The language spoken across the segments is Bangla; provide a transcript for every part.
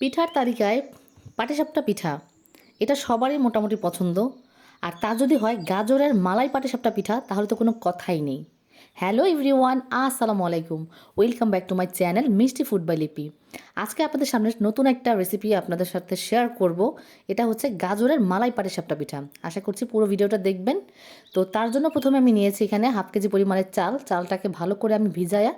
পিঠার তালিকায় পাটিসাপটা পিঠা, এটা সবারই মোটামুটি পছন্দ। আর তা যদি হয় গাজরের মালাই পাটিসাপটা পিঠা, তাহলে তো কোনো কথাই নেই। হ্যালো এভরিওয়ান, আসসালামু আলাইকুম। Welcome back to my channel Mishti food by Lipi. আজকে আপনাদের সামনে নতুন একটা রেসিপি আপনাদের সাথে শেয়ার করব। এটা হচ্ছে গাজরের মালাই পাটিসাপটা পিঠা। আশা করছি পুরো ভিডিওটা দেখবেন। তো তার জন্য প্রথমে আমি নিয়েছি এখানে হাফ কেজি পরিমাণের চাল। চালটাকে ভালো করে আমি ভিজায়া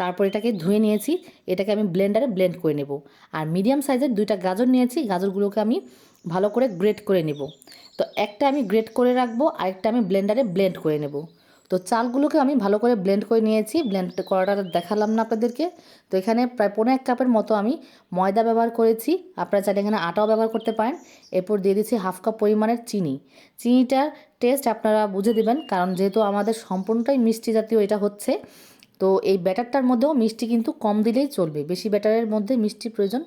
তারপর এটাকে ধুয়ে নিয়েছি, এটাকে আমি ব্লেন্ডারে ব্লেন্ড করে নেব। আর মিডিয়াম সাইজের দুইটা গাজর নিয়েছি, গাজরগুলোকে আমি ভালো করে গ্রেট করে নেব। তো একটা আমি গ্রেট করে রাখব, আরেকটা আমি ব্লেন্ডারে ব্লেন্ড করে নেব। তো চালগুলোকে আমি ভালো করে ব্লেন্ড করে নিয়েছি ব্লেন্ড করাটা দেখালাম না আপনাদেরকে। তো এখানে প্রায় পনেরো এক কাপের মতো আমি ময়দা ব্যবহার করেছি, আপনারা চাইলে এখানে আটাও ব্যবহার করতে পারেন। এরপর দিয়ে দিচ্ছি হাফ কাপ পরিমাণের চিনি। চিনিটার টেস্ট আপনারা বুঝে দেবেন, কারণ যেহেতু আমাদের সম্পূর্ণটাই মিষ্টি জাতীয় এটা হচ্ছে তো এই ব্যাটারটার মধ্যেও মিষ্টি কিন্তু কম দিলেই চলবে। বেশি ব্যাটারের মধ্যে মিষ্টির প্রয়োজন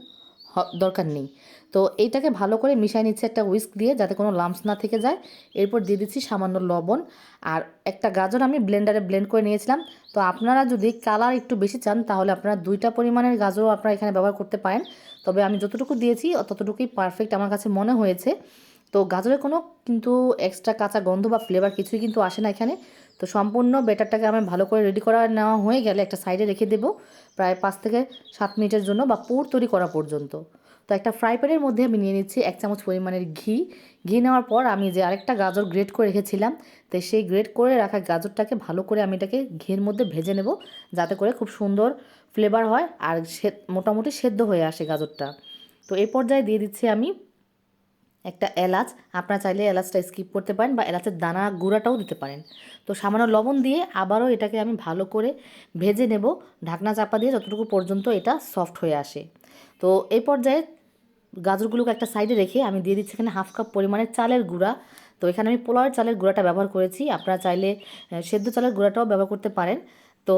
দরকার নেই। তো এইটাকে ভালো করে মিশিয়ে নিচ্ছে একটা উইস্ক দিয়ে যাতে কোনো লাম্পস না থেকে যায়। এরপর দিয়ে দিচ্ছি সামান্য লবণ। আর একটা গাজর আমি ব্লেন্ডারে ব্লেন্ড করে নিয়েছিলাম। তো আপনারা যদি কালার একটু বেশি চান, তাহলে আপনারা দুইটা পরিমাণের গাজরও আপনারা এখানে ব্যবহার করতে পারেন। তবে আমি যতটুকু দিয়েছি, ততটুকুই পারফেক্ট আমার কাছে মনে হয়েছে। তো গাজরের কোনো কিন্তু এক্সট্রা কাঁচা গন্ধ বা ফ্লেভার কিছুই কিন্তু আসে না এখানে। তো সম্পূর্ণ বেটারটাকে আমি ভালো করে রেডি করা নেওয়া হয়ে গেলে একটা সাইডে রেখে দেবো প্রায় পাঁচ থেকে সাত মিনিটের জন্য বা পুর তৈরি করা পর্যন্ত। তো একটা ফ্রাই প্যানের মধ্যে আমি নিয়ে নিচ্ছি এক চামচ পরিমাণের ঘি। ঘি নেওয়ার পর আমি যে আরেকটা গাজর গ্রেট করে রেখেছিলাম, তো সেই গ্রেট করে রাখা গাজরটাকে ভালো করে আমি এটাকে ঘির মধ্যে ভেজে নেব যাতে করে খুব সুন্দর ফ্লেভার হয় আর সে মোটামুটি সেদ্ধ হয়ে আসে গাজরটা। তো এই পর্যায়ে দিয়ে দিচ্ছি আমি একটা এলাচ, আপনারা চাইলে এলাচটা স্কিপ করতে পারেন বা এলাচের দানা গুঁড়াটাও দিতে পারেন। তো সামান্য লবণ দিয়ে আবারও এটাকে আমি ভালো করে ভেজে নেব। ঢাকনা চাপা দিয়ে যতটুকু পর্যন্ত এটা সফট হয়ে আসে। তো এই পর্যায়ে গাজরগুলোকে একটা সাইডে রেখে আমি দিয়ে দিচ্ছি এখানে হাফ কাপ পরিমাণের চালের গুঁড়া। তো এখানে আমি পোলাওয়ের চালের গুঁড়াটা ব্যবহার করেছি। আপনারা চাইলে সেদ্ধ চালের গুঁড়াটাও ব্যবহার করতে পারেন। তো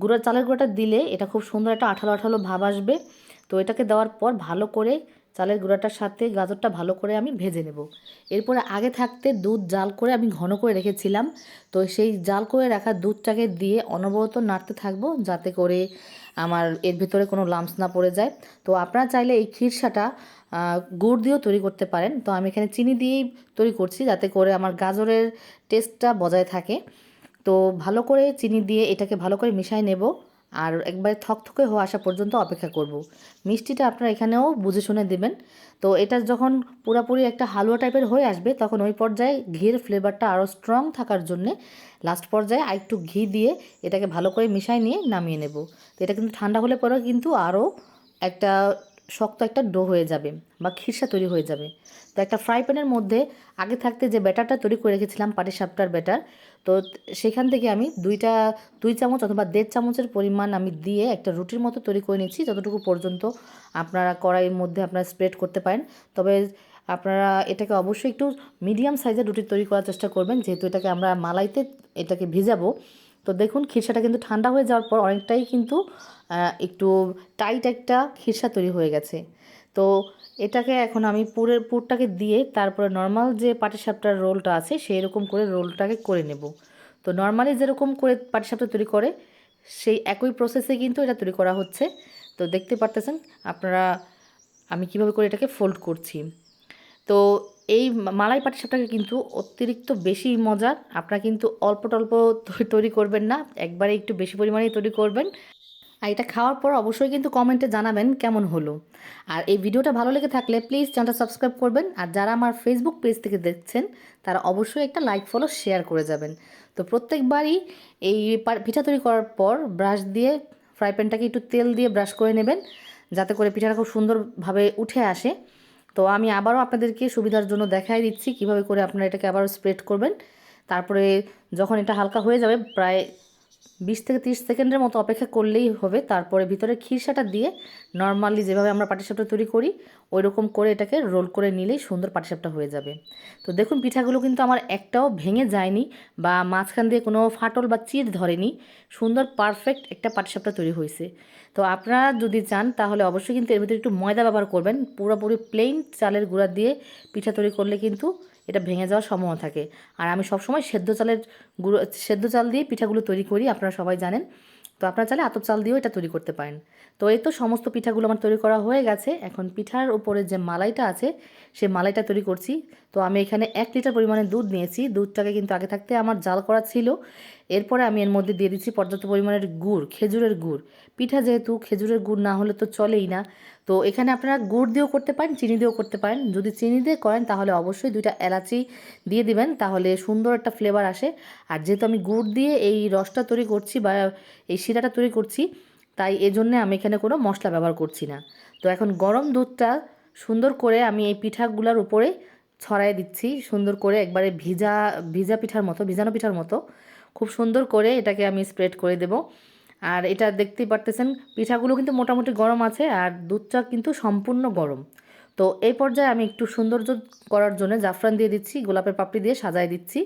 গুঁড়া চালের গুঁড়াটা দিলে এটা খুব সুন্দর একটা আঠালো আঠালো ভাব আসবে। তো এটাকে দেওয়ার পর ভালো করে চালের গুঁড়াটার সাথে গাজরটা ভালো করে আমি ভেজে নেব। এরপরে আগে থাকতে দুধ জাল করে আমি ঘন করে রেখেছিলাম। তো সেই জাল করে রাখা দুধটাকে দিয়ে অনবরত নাড়তে থাকব যাতে করে আমার এর ভেতরে কোনো লাম্পস না পড়ে যায়। তো আপনারা চাইলে এই খিরসাটা গুড় দিয়েও তৈরি করতে পারেন। তো আমি এখানে চিনি দিয়েই তৈরি করছি যাতে করে আমার গাজরের টেস্টটা বজায় থাকে। তো ভালো করে চিনি দিয়ে এটাকে ভালো করে মিশাই নেব। আর একবারে থকথকে হওয়া আসা পর্যন্ত অপেক্ষা করব। মিষ্টিটা আপনারা এখানেও বুঝে শুনে দেবেন। তো এটা যখন পুরাপুরি একটা হালুয়া টাইপের হয়ে আসবে, তখন ওই পর্যায়ে ঘির ফ্লেভারটা আরও স্ট্রং থাকার জন্যে লাস্ট পর্যায়ে একটু ঘি দিয়ে এটাকে ভালো করে মিশাই নিয়ে নামিয়ে নেব। তো এটা কিন্তু ঠান্ডা হলে পরেও কিন্তু আরও একটা শক্ত একটা ডো হয়ে যাবে বা খিরসা তৈরি হয়ে যাবে। তো একটা ফ্রাই প্যানের মধ্যে আগে থাকতে যে ব্যাটারটা তৈরি করে রেখেছিলাম পাটিসাপটার ব্যাটার তো সেখান থেকে আমি দুইটা, দুই চামচ অথবা দেড় চামচের পরিমাণ আমি দিয়ে একটা রুটির মতো তৈরি করে নিচ্ছি, যতটুকু পর্যন্ত আপনারা কড়াইয়ের মধ্যে আপনারা স্প্রেড করতে পারেন। তবে আপনারা এটাকে অবশ্যই একটু মিডিয়াম সাইজের রুটি তৈরি করার চেষ্টা করবেন, যেহেতু এটাকে আমরা মালাইতে এটাকে ভিজাবো। তো দেখুন, খিরসাটা কিন্তু ঠান্ডা হয়ে যাওয়ার পর অনেকটাই কিন্তু একটু টাইট একটা খিরসা তৈরি হয়ে গেছে। তো এটাকে এখন আমি পুরের পুরটাকে দিয়ে তারপরে নর্মাল যে পাটিসাপটার রোলটা আছে সেই রকম করে রোলটাকে করে নেব। তো নর্মালি যেরকম করে পাটিসাপটা তৈরি করে, সেই একই প্রসেসে কিন্তু এটা তৈরি করা হচ্ছে। তো দেখতে পারতেছেন আপনারা আমি কীভাবে করে এটাকে ফোল্ড করছি। তো এই মালাই পাটিসাপটাকে কিন্তু অতিরিক্ত বেশি মজার, আপনারা কিন্তু অল্প টল্প তৈরি করবেন না, একবারে একটু বেশি পরিমাণেই তৈরি করবেন। আর এটা খাওয়ার পর অবশ্যই কিন্তু কমেন্টে জানাবেন কেমন হলো। আর এই ভিডিওটা ভালো লেগে থাকলে প্লিজ চ্যানেলটা সাবস্ক্রাইব করবেন। আর যারা আমার ফেসবুক পেজ থেকে দেখছেন, তারা অবশ্যই একটা লাইক ফলো শেয়ার করে যাবেন। তো প্রত্যেকবারই এই পিঠা তৈরি করার পর ব্রাশ দিয়ে ফ্রাই প্যানটাকে একটু তেল দিয়ে ব্রাশ করে নেবেন, যাতে করে পিঠাটা খুব সুন্দরভাবে উঠে আসে। তো আমি আবারও আপনাদেরকে সুবিধার জন্য দেখাই দিচ্ছি কীভাবে করে আপনারা এটাকে আবারও স্প্রেড করবেন। তারপরে যখন এটা হালকা হয়ে যাবে, প্রায় বিশ থেকে তিরিশ সেকেন্ডের মতো অপেক্ষা করলেই হবে। তারপরে ভিতরে খিরসাটা দিয়ে নর্মালি যেভাবে আমরা পাটিসাপটা তৈরি করি ওই রকম করে এটাকে রোল করে নিলেই সুন্দর পাটিসাপটা হয়ে যাবে। তো দেখুন, পিঠাগুলো কিন্তু আমার একটাও ভেঙে যায়নি বা মাঝখান দিয়ে কোনো ফাটল বা চির ধরেনি। সুন্দর পারফেক্ট একটা পাটিসাপটা তৈরি হয়েছে। তো আপনারা যদি চান, তাহলে অবশ্যই কিন্তু এর ভিতরে একটু ময়দা ব্যবহার করবেন। পুরোপুরি প্লেন চালের গুঁড়া দিয়ে পিঠা তৈরি করলে কিন্তু এটা ভেঙে যাওয়ার সম্ভাবনা থাকে। আর আমি সবসময় সেদ্ধ চালের গুঁড়ো, সেদ্ধ চাল দিয়ে পিঠাগুলো তৈরি করি, আপনারা সবাই জানেন। তো আপনারা চালে আতপ চাল দিয়েও এটা তৈরি করতে পারেন। তো এই তো সমস্ত পিঠাগুলো আমার তৈরি করা হয়ে গেছে। এখন পিঠার উপরে যে মালাইটা আছে, সেই মালাইটা তৈরি করছি। তো আমি এখানে এক লিটার পরিমাণে দুধ নিয়েছি। দুধটাকে কিন্তু আগে থাকতে আমার জাল করা ছিল। এরপরে আমি এর মধ্যে দিয়ে দিচ্ছি পর্যাপ্ত পরিমাণের গুড়, খেজুরের গুড়। পিঠা যেহেতু খেজুরের গুড় না হলে তো চলেই না। তো এখানে আপনারা গুড় দিয়েও করতে পারেন, চিনি দিয়েও করতে পারেন। যদি চিনি দিয়ে করেন তাহলে অবশ্যই দুইটা এলাচি দিয়ে দিবেন, তাহলে সুন্দর একটা ফ্লেভার আসে। আর যেহেতু আমি গুড় দিয়ে এই রসটা তৈরি করছি বা এই শিরাটা তৈরি করছি, তাই এজন্যে আমি এখানে কোনো মশলা ব্যবহার করছি না। তো এখন গরম দুধটা সুন্দর করে আমি এই পিঠাগুলোর উপরে ছড়াই দিচ্ছি, সুন্দর করে একবারে ভিজা ভিজা পিঠার মতো, ভিজানো পিঠার মতো। খুব সুন্দর করে এটাকে আমি স্প্রেড করে দেব। আর এটা দেখতেই পারতেছেন, পিঠাগুলো কিন্তু মোটামুটি গরম আছে আর দুধটা কিন্তু সম্পূর্ণ গরম। তো এই পর্যায়ে আমি একটু সৌন্দর্য করার জন্য জাফরান দিয়ে দিচ্ছি, গোলাপের পাপড়ি দিয়ে সাজায় দিচ্ছি।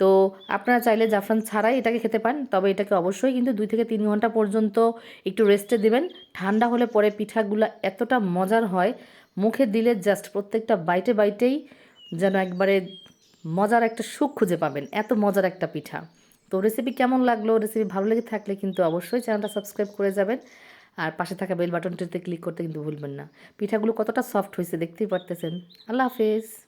তো আপনারা চাইলে জাফরান ছাড়াই এটাকে খেতে পারেন, তবে এটাকে অবশ্যই কিন্তু দুই থেকে তিন ঘণ্টা পর্যন্ত একটু রেস্টে দিবেন। ঠান্ডা হলে পরে পিঠাগুলো এতটা মজার হয়, মুখে দিলে জাস্ট প্রত্যেকটা বাইটে বাইটেই যেন একবারে মজার একটা সুখ খুঁজে পাবেন, এত মজার একটা পিঠা। তো রেসিপি কেমন লাগল? রেসিপি ভালো লেগে থাকলে কিন্তু অবশ্যই চ্যানেলটা সাবস্ক্রাইব করে যাবেন। আর পাশে থাকা বেল বাটনটিতে ক্লিক করতে কিন্তু ভুলবেন না। পিঠাগুলো কতটা সফট হয়েছে দেখতেই পারতেছেন। আল্লাহ হাফেজ।